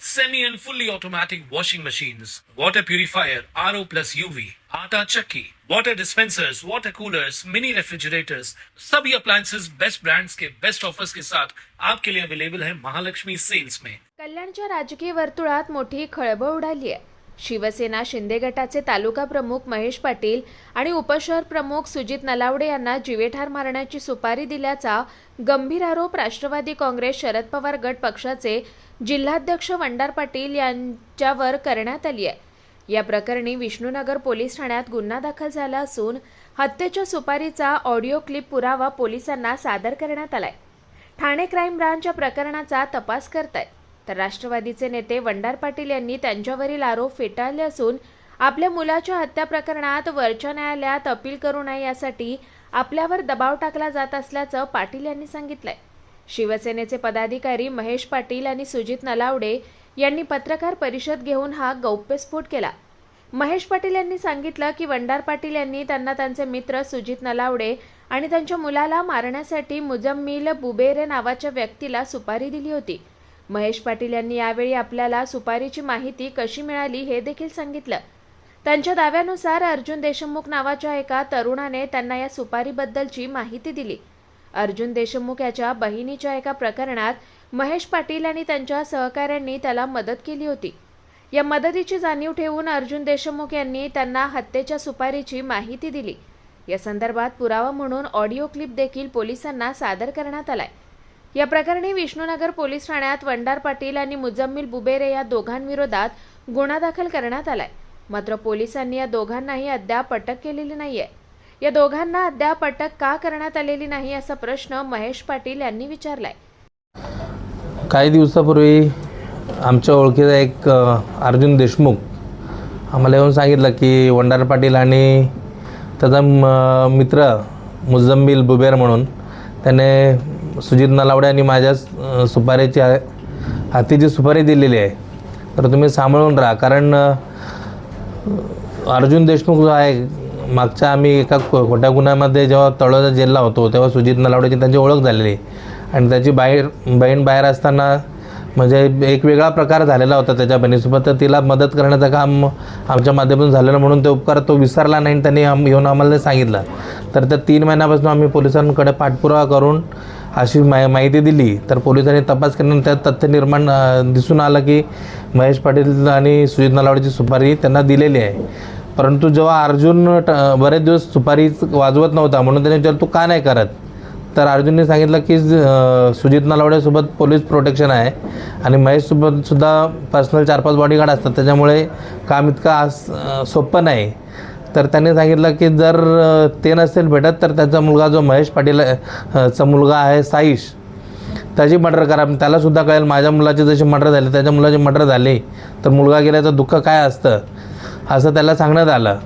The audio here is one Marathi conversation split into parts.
semi and fully automatic washing machines, water purifier, RO plus UV, आटा चक्की, water dispensers, water coolers, mini refrigerators, सभी appliances बेस्ट ब्रांड्स के बेस्ट ऑफर्स के साथ आपके लिए अवेलेबल है महालक्ष्मी सेल्स में कल्याणच्या राजकीय वर्तुळात मोठी खळबळ उडाली आहे शिवसेना शिंदे गटाचे तालुका प्रमुख महेश पाटील आणि उपशहर प्रमुख सुजित नलावडे यांना जीवेठार मारण्याची सुपारी दिल्याचा गंभीर आरोप राष्ट्रवादी काँग्रेस शरद पवार गट पक्षाचे जिल्हाध्यक्ष वंडार पाटील यांच्यावर करण्यात आली आहे. या प्रकरणी विष्णुनगर पोलीस ठाण्यात गुन्हा दाखल झाला असून हत्येच्या सुपारीचा ऑडिओ क्लिप पुरावा पोलिसांना सादर करण्यात आलाय. ठाणे क्राईम ब्रांच या प्रकरणाचा तपास करतायत. तर राष्ट्रवादीचे नेते वंडार पाटील यांनी त्यांच्यावरील आरोप फेटाळले असून आपल्या मुलाच्या हत्या प्रकरणात वरच्या न्यायालयात अपील करू नये यासाठी आपल्यावर दबाव टाकला जात असल्याचं पाटील यांनी सांगितलंय. शिवसेनेचे पदाधिकारी महेश पाटील आणि सुजित नलावडे यांनी पत्रकार परिषद घेऊन हा गौप्यस्फोट केला. महेश पाटील यांनी सांगितलं की वंडार पाटील यांनी त्यांना त्यांचे मित्र सुजित नलावडे आणि त्यांच्या मुलाला मारण्यासाठी मुजम्मिल बुबेरे नावाच्या व्यक्तीला सुपारी दिली होती. महेश पाटील यांनी यावेळी आपल्याला सुपारीची माहिती कशी मिळाली हे देखील सांगितलं. त्यांच्या दाव्यानुसार अर्जुन देशमुख नावाच्या एका तरुणाने त्यांना या सुपारीबद्दलची माहिती दिली. अर्जुन देशमुख याच्या बहिणीच्या एका प्रकरणात महेश पाटील आणि त्यांच्या सहकाऱ्यांनी त्याला मदत केली होती. या मदतीची जाणीव ठेवून अर्जुन देशमुख यांनी त्यांना हत्येच्या सुपारीची माहिती दिली. या संदर्भात पुरावा म्हणून ऑडिओ क्लिप देखील पोलिसांना सादर करण्यात आलाय. या प्रकरणी विष्णुनगर पोलीस ठाण्यात वंडार पाटील आणि मुजम्मिल बुबेरे या दोघांविरोधात गुन्हा दाखल करण्यात आलाय. मात्र पोलिसांनी या दोघांनाही अद्याप अटक केलेली नाहीये. या दोघांना अद्याप अटक का करण्यात आलेली नाही असा प्रश्न महेश पाटील यांनी विचारलाय. काही दिवसापूर्वी आमच्या ओळखीचा एक अर्जुन देशमुख आम्हाला येऊन सांगितलं की वंडार पाटील आणि त्याचा मित्र मुजम्मिल बुबेर म्हणून त्याने सुजित नलावडे आणि माझ्या सुपारीची हा- हातीची सुपारी दिलेली आहे. तर तुम्ही सांभाळून राहा. कारण अर्जुन देशमुख जो आहे मागच्या आम्ही एका खोट्या गुन्ह्यामध्ये जेव्हा तळोजा जिल्हा होतो तेव्हा सुजित नलावडेची त्यांची ओळख झालेली. आणि त्याची बाहेर बहीण बाहेर असताना म्हणजे एक वेगळा प्रकार झालेला होता त्याच्या बहिणीसोबत. तर तिला मदत करण्याचं काम आमच्या माध्यमातून झालेलं म्हणून ते उपकार तो विसरला नाही आणि त्यांनी आम येऊन आम्हाला सांगितलं. तर त्या तीन महिन्यापासून आम्ही पोलिसांकडे पाठपुरावा करून अशी मा माहिती दिली तर पोलिसांनी तपास केल्यानंतर त्यात तथ्य निर्माण दिसून आलं की महेश पाटील आणि सुजित नलावडेची सुपारी त्यांना दिलेली आहे. परंतु जेव्हा अर्जुन ट बरेच दिवस सुपारी वाजवत नव्हता म्हणून त्याने विचारलं तू का नाही करत? तर अर्जुनने सांगितलं की सुजित नलावडेसोबत पोलीस प्रोटेक्शन आहे आणि महेशसोबत सुद्धा पर्सनल चार पाच बॉडीगार्ड असतात. त्याच्यामुळे काम इतकं आस सोपं नाही. तर त्यांनी सांगितलं की जर ते नसेल भेटत तर त्याचा मुलगा जो महेश पाटील चा मुलगा आहे साईश त्याची मर्डर करा. त्यालासुद्धा कळेल माझ्या मुलाची जशी मर्डर झाली त्याच्या मुलाची मर्डर झाली तर मुलगा गेल्याचं दुःख काय असतं? असं त्याला सांगण्यात आलं.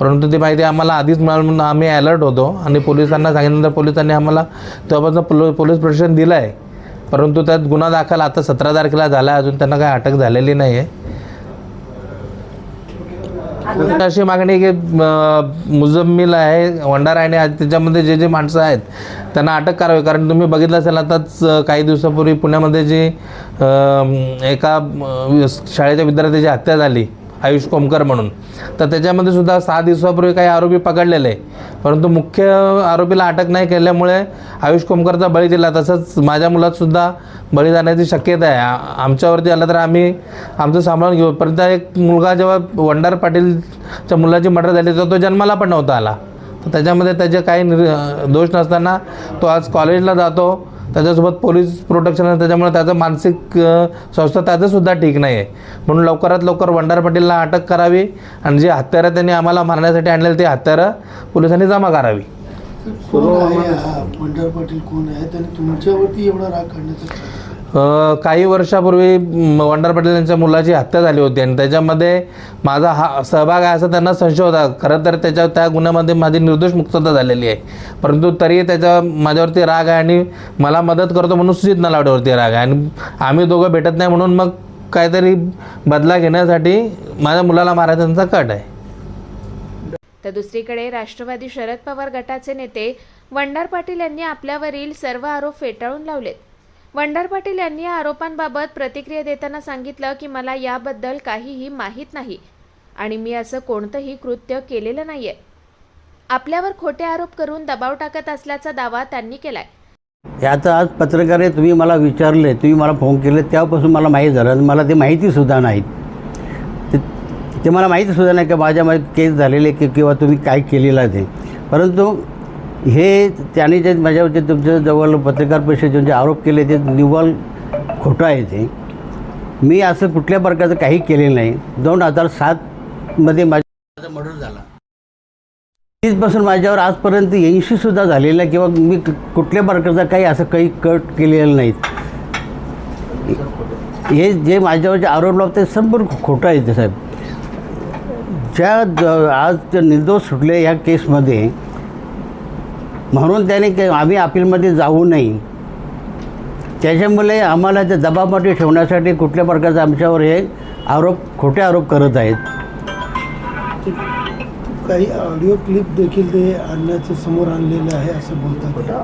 परंतु ती माहिती आम्हाला आधीच मिळाली म्हणून आम्ही अलर्ट होतो आणि पोलिसांना सांगितल्यानंतर पोलिसांनी आम्हाला तेव्हापासून पोलो पोलीस प्रोटेक्शन दिलं आहे परंतु त्यात गुन्हा दाखल आता सतरा तारखेला झाला आहे अजून त्यांना काही अटक झालेली नाही आहे अशी मागणी आहे की मुजम्मिल आहे वंडार आहे आणि आज त्याच्यामध्ये जे जे माणसं आहेत त्यांना अटक करावी. कारण तुम्ही बघितलं असेल आताच काही दिवसापूर्वी पुण्यामध्ये जी एका शाळेच्या विद्यार्थ्याची हत्या झाली. आयुष कोमकर म्हणून. तर त्याच्यामध्ये सुद्धा सहा दिवसापूर्वी काही आरोपी पकडलेले परंतु मुख्य आरोपीला अटक नाही केल्यामुळे आयुष कोमकरचा बळी दिला. तसंच माझ्या मुलात सुद्धा बळी जाण्याची शक्यता आहे. आमच्यावरती आलं तर आम्ही आमचं सांभाळून घेऊ. परंतु एक मुलगा जेव्हा वंडार पाटीलच्या मुलाची मर्डर झाली तर तो जन्माला पण नव्हता आला. तर त्याच्यामध्ये त्याचे काही दोष नसताना तो आज कॉलेजला जातो. त्याच्यासोबत पोलीस प्रोटेक्शन त्याच्यामुळे त्याचं मानसिक स्वास्थ्य त्याचंसुद्धा ठीक नाही आहे म्हणून लवकरात लवकर वंडार पाटीलला अटक करावी आणि जे हत्यारं त्यांनी आम्हाला मारण्यासाठी आणलेलं ते हत्यारं पोलिसांनी जमा करावी. वंडार पाटील कोण आहे त्यांनी तुमच्यावरती एवढा राग काढण्याचा काही वर्षापूर्वी वंडर वंडार पाटील यांच्या मुलाची हत्या झाली होती आणि त्याच्यामध्ये माझा हा सहभाग आहे असा त्यांना संशय होता. खरं तर त्याच्या त्या गुन्ह्यामध्ये माझी निर्दोष मुक्तता झालेली आहे. परंतु तरी त्याच्या माझ्यावरती राग आहे आणि मला मदत करतो म्हणून सुजित नलावडेवरती राग आहे. आणि आम्ही दोघं भेटत नाही म्हणून मग काहीतरी बदला घेण्यासाठी माझ्या मुलाला मारायचा कट आहे. तर दुसरीकडे राष्ट्रवादी शरद पवार गटाचे नेते वंडार पाटील यांनी आपल्यावरील सर्व आरोप फेटाळून लावलेत. वंडार पाटील यांनी या आरोपांबाबत प्रतिक्रिया देताना सांगितलं की मला याबद्दल काहीही माहीत नाही आणि मी असं कोणतंही कृत्य केलेलं नाहीये. आपल्यावर खोटे आरोप करून दबाव टाकत असल्याचा दावा त्यांनी केलाय. याचं आज पत्रकारे तुम्ही मला विचारले तुम्ही मला फोन केले तेव्हापासून मला माहीत झालं. आणि मला ते माहितीसुद्धा नाहीत. ते ते मला माहितीसुद्धा नाही की माझ्यामध्ये केस झालेले की किंवा तुम्ही काय केलेलं आहे ते. परंतु हे त्याने जे माझ्यावर जे तुमच्या जवळ पत्रकार परिषदेचे जे आरोप केले ते निव्वळ खोटं आहे ते. मी असं कुठल्या प्रकारचं काही केलेलं नाही. दोन हजार सातमध्ये माझा मर्डर झाला. तीचपासून माझ्यावर आजपर्यंत ऐंशीसुद्धा झालेलं नाही किंवा मी क- कुठल्या प्रकारचा काही असं काही कट केलेलं नाहीत हे जे माझ्यावर जे आरोप लावते संपूर्ण खोटं आहे ते साहेब. ज्या ज- आज निर्दोष सुटले ह्या केसमध्ये म्हणून त्याने के आम्ही अपीलमध्ये जाऊ नये. त्याच्यामुळे आम्हाला त्या दबावामध्ये ठेवण्यासाठी कुठल्या प्रकारचा आमच्यावर हे आरोप खोटे आरोप करत आहेत. काही ऑडिओ क्लिप देखील ते आणण्याचं समोर आणलेलं आहे असं बोलतात.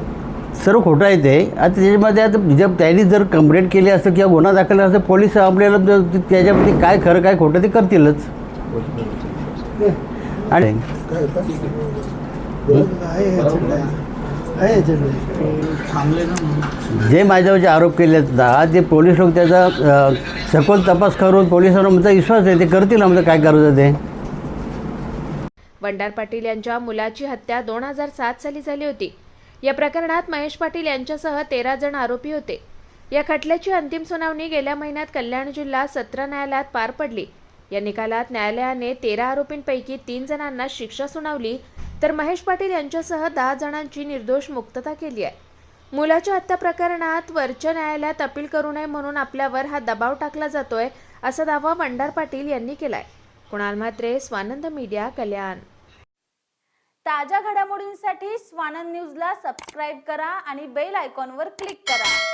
सर्व खोटं आहे ते. आता त्याच्यामध्ये आता जर त्यांनी जर कंप्लेंट केली असतं किंवा गुन्हा दाखल असतं पोलीस आपल्याला त्याच्यामध्ये काय खरं काय खोटं ते करतीलच. आणि आहे. आहे. जे माझ्यावर जे आरोप केले ना ते पोलीस लोक त्याचा अ, सखोल तपास करून पोलिसांवर आमचा विश्वास आहे ते करतील आमचं काय करायचं ते. वंडार पाटील यांच्या मुलाची हत्या दोन हजार सात साली झाली होती. या प्रकरणात महेश पाटील यांच्यासह तेरा जण आरोपी होते. या खटल्याची अंतिम सुनावणी गेल्या महिन्यात कल्याण जिल्हा सत्र न्यायालयात पार पडली. या निकालात न्यायालयाने तेरा आरोपींपैकी तीन जणांना शिक्षा सुनावली तर महेश पाटील यांच्यासह दहा जणांची निर्दोष मुक्तता केली आहे. मुलाच्या हत्या प्रकरणात वरच्या न्यायालयात अपील करू नये म्हणून आपल्यावर हा दबाव टाकला जातोय असा दावा वंडार पाटील यांनी केलाय. कुणाल म्हात्रे स्वानंद मीडिया कल्याण. ताज्या घडामोडींसाठी स्वानंद न्यूजला सबस्क्राईब करा आणि बेल आयकॉनवर क्लिक करा.